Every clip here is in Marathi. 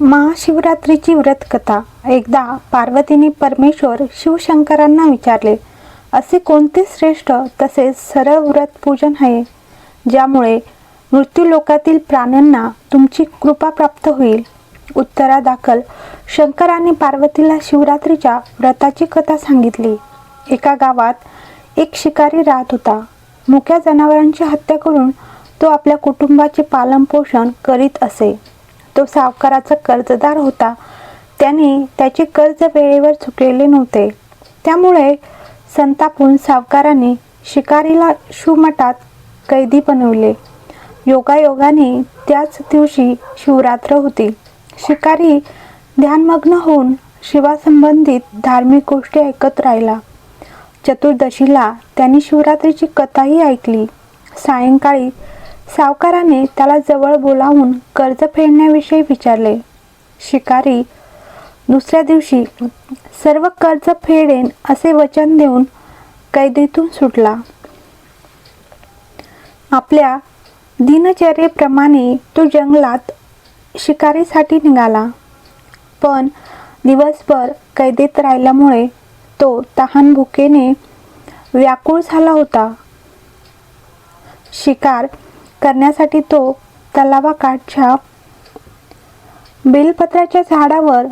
महाशिवरात्रीची व्रतकथा. एकदा पार्वतीने परमेश्वर शिवशंकरांना विचारले असे कोणते श्रेष्ठ तसेच सरळ व्रत पूजन आहे ज्यामुळे मृत्यूलोकातील प्राण्यांना तुमची कृपा प्राप्त होईल उत्तरादाखल. शंकराने पार्वतीला शिवरात्रीच्या व्रताची कथा सांगितली. एका गावात एक शिकारी राहत होता. मुक्या जनावरांची हत्या करून तो आपल्या कुटुंबाचे पालनपोषण करीत असे. तो सावकाराचा कर्जदार होता. त्याने त्याचे कर्ज वेळेवर चुकलेले नव्हते. त्यामुळे संतापून सावकाराने शिकारीला शिवमठात कैदी बनवले. योगायोगाने त्याच दिवशी शिवरात्र होती. शिकारी ध्यानमग्न होऊन शिवासंबंधित धार्मिक गोष्टी ऐकत राहिला. चतुर्दशीला त्यांनी शिवरात्रीची कथाही ऐकली. सायंकाळी सावकाराने त्याला जवळ बोलावून कर्ज फेडण्याविषयी विचारले. शिकारी दुसऱ्या दिवशी सर्व कर्ज फेडेन असे वचन देऊन कैदेतून सुटला. आपल्या दिनचर्येप्रमाणे तो जंगलात शिकारीसाठी निघाला. पण दिवसभर कैदेत राहिल्यामुळे तो तहान भुकेने व्याकुळ झाला होता. शिकार करण्यासाठी तो तलावाकाठच्या बेलपत्राच्या झाडावर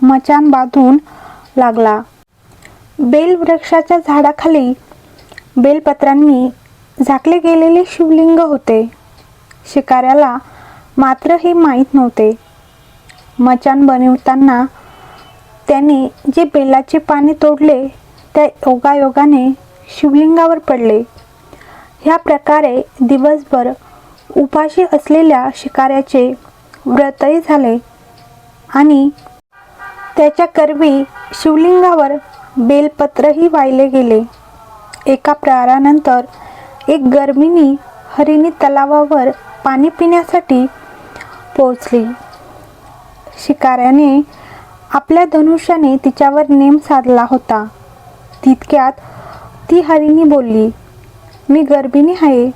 मचान बांधून लागला. बेल वृक्षाच्या झाडाखाली बेलपत्रांनी झाकले गेलेले शिवलिंग होते. शिकाऱ्याला मात्र हे माहीत नव्हते. मचान बनवताना त्याने जे बेलाचे पाने तोडले त्या योगायोगाने शिवलिंगावर पडले. ह्या प्रकारे दिवसभर उपाशी असलेल्या शिकाऱ्याचे व्रतही झाले. आणि त्याच्या करवी शिवलिंगावर बेलपत्रही वाहिले गेले. एका प्रहारानंतर एक गर्भिणी हरिणी तलावावर पाणी पिण्यासाठी पोचली शिकाऱ्याने आपल्या धनुष्याने तिच्यावर नेम साधला होता. तितक्यात ती हरिणी बोलली मी गर्भिणी आहे.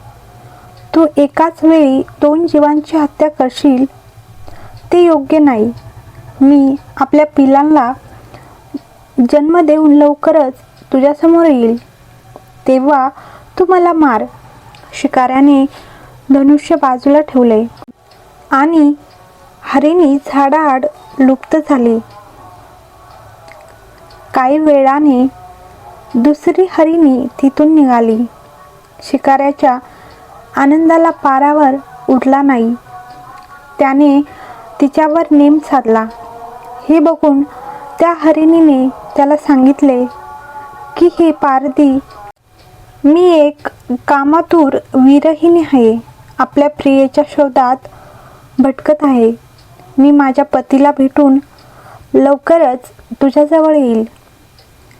तू एकाच वेळी दोन जीवांची हत्या करशील? ते योग्य नाही. मी आपल्या पिलांना जन्म देऊन लवकरच तुझ्यासमोर येईल. तेव्हा तू मला मार शिकाऱ्याने धनुष्य बाजूला ठेवले आणि हरिणी झाडाआड लुप्त झाली. काही वेळाने दुसरी हरिणी तिथून निघाली. शिकाऱ्याच्या आनंदाला पारावर उठला नाही. त्याने तिच्यावर नेम साधला. हे बघून त्या हरिणीने त्याला सांगितले की हे पारधी मी एक कामातूर वीरहिनी आहे. आपल्या प्रियेच्या शोधात भटकत आहे. मी माझ्या पतीला भेटून लवकरच तुझ्याजवळ येईल.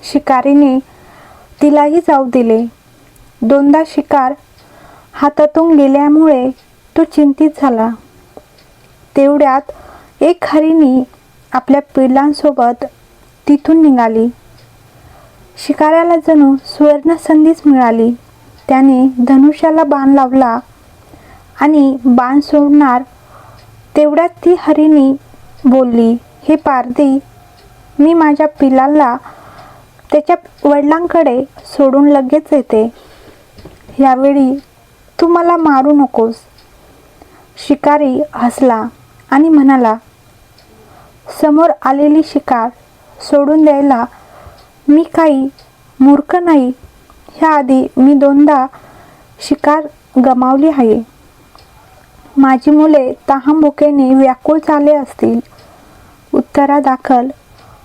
शिकारीने तिलाही जाऊ दिले. दोनदा शिकार हातातून गेल्यामुळे तो चिंतित झाला. तेवढ्यात एक हरिणी आपल्या पिल्लांसोबत तिथून निघाली. शिकाऱ्याला जणू सुवर्ण संधीच मिळाली. त्याने धनुष्याला बाण लावला आणि बाण सोडणार तेवढ्यात ती हरिणी बोलली हे पारदी मी माझ्या पिलाला त्याच्या वडिलांकडे सोडून लगेच येते. यावेळी तू मला मारू नकोस. शिकारी हसला आणि म्हणाला समोर आलेली शिकार सोडून द्यायला मी काही मूर्ख नाही. ह्याआधी मी दोनदा शिकार गमावली आहे. माझी मुले तहांभुकेने व्याकुळ चाले असतील. उत्तरादाखल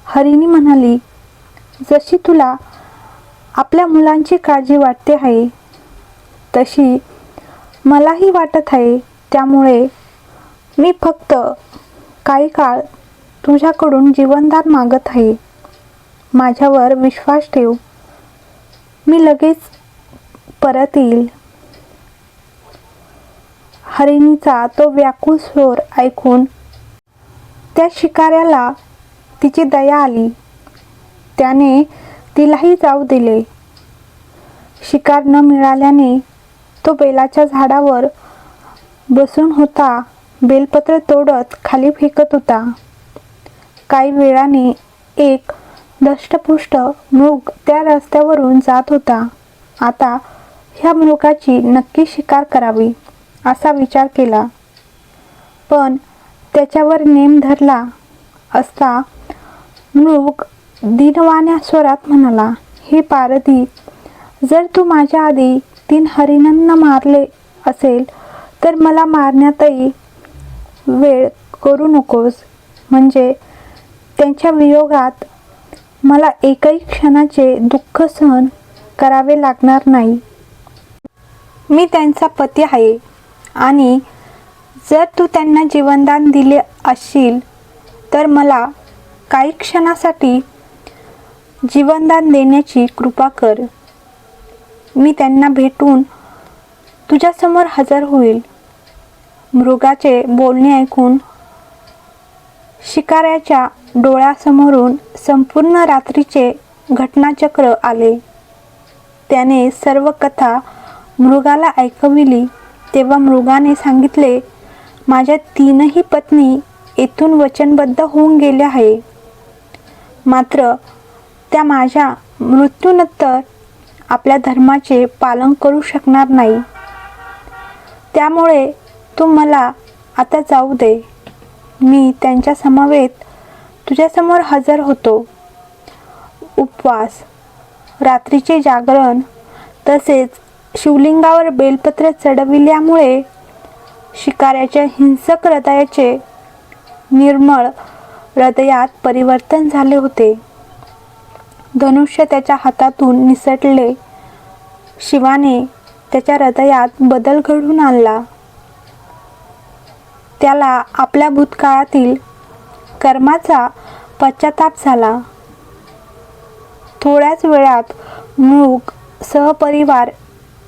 हरिणी म्हणाली जशी तुला आपल्या मुलांची काळजी वाटते आहे तशी मलाही वाटत आहे. त्यामुळे मी फक्त काही काळ तुझ्याकडून जीवनदान मागत आहे. माझ्यावर विश्वास ठेव. मी लगेच परत येईल. हरिणीचा तो व्याकुळ स्वर ऐकून त्या शिकाऱ्याला तिची दया आली. त्याने तिलाही जाऊ दिले. शिकार न मिळाल्याने तो बेलाच्या झाडावर बसून होता. बेलपत्र तोडत खाली फेकत होता. काही वेळाने एक दष्टपुष्ट मृग त्या रस्त्यावरून जात होता. आता ह्या मृगाची नक्की शिकार करावी असा विचार केला. पण त्याच्यावर नेम धरला असता मृग दिनवाण्या स्वरात म्हणाला हे पारधी जर तू माझ्या आधी तीन हरिणांना मारले असेल तर मला मारण्यातही वेळ करू नकोस. म्हणजे त्यांच्या वियोगात मला एकही क्षणाचे दुःख सहन करावे लागणार नाही. मी त्यांचा पती आहे आणि जर तू त्यांना जीवनदान दिले असशील तर मला काही क्षणासाठी जीवनदान देण्याची कृपा कर. मी त्यांना भेटून तुझ्यासमोर हजर होईल. मृगाचे बोलणे ऐकून शिकाऱ्याच्या डोळ्यासमोरून संपूर्ण रात्रीचे घटनाचक्र आले. त्याने सर्व कथा मृगाला ऐकविली. तेव्हा मृगाने सांगितले माझ्या तीनही पत्नी येथून वचनबद्ध होऊन गेल्या आहे. मात्र त्या माझ्या मृत्यूनंतर आपल्या धर्माचे पालन करू शकणार नाही. त्यामुळे तू मला आता जाऊ दे. मी त्यांच्या समवेत तुझ्यासमोर हजर होतो. उपवास रात्रीचे जागरण तसेच शिवलिंगावर बेलपत्र चढविल्यामुळे शिकाऱ्याच्या हिंसक हृदयाचे निर्मळ हृदयात परिवर्तन झाले होते. धनुष्य त्याच्या हातातून निसटले. शिवाने त्याच्या हृदयात बदल घडून आणला. त्याला आपल्या भूतकाळातील कर्माचा पश्चाताप झाला. थोड्याच वेळात मृग सहपरिवार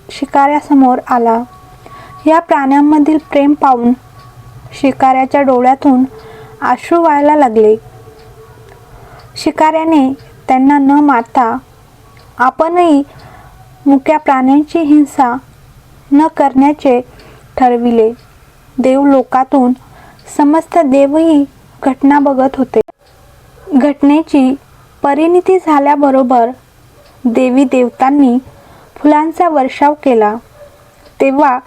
शिकाऱ्यासमोर आला. या प्राण्यांमधील प्रेम पाहून शिकाऱ्याच्या डोळ्यातून आश्रू व्हायला लागले. शिकाऱ्याने त्यांना न मारता आपणही मुक्या प्राण्यांची हिंसा न करण्याचे ठरविले. देव लोकातून समस्त देवही घटना बघत होते. घटनेची परिणिती झाल्याबरोबर देवी देवतांनी फुलांचा वर्षाव केला. तेव्हा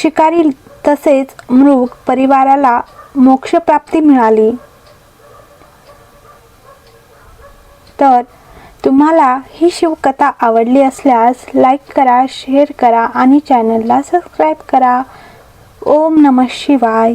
शिकारी तसेच मृग परिवाराला मोक्षप्राप्ती मिळाली. तर तुम्हाला ही शिवकथा आवडली असल्यास लाईक करा शेअर करा आणि चॅनलला सबस्क्राईब करा. ओम नमः शिवाय.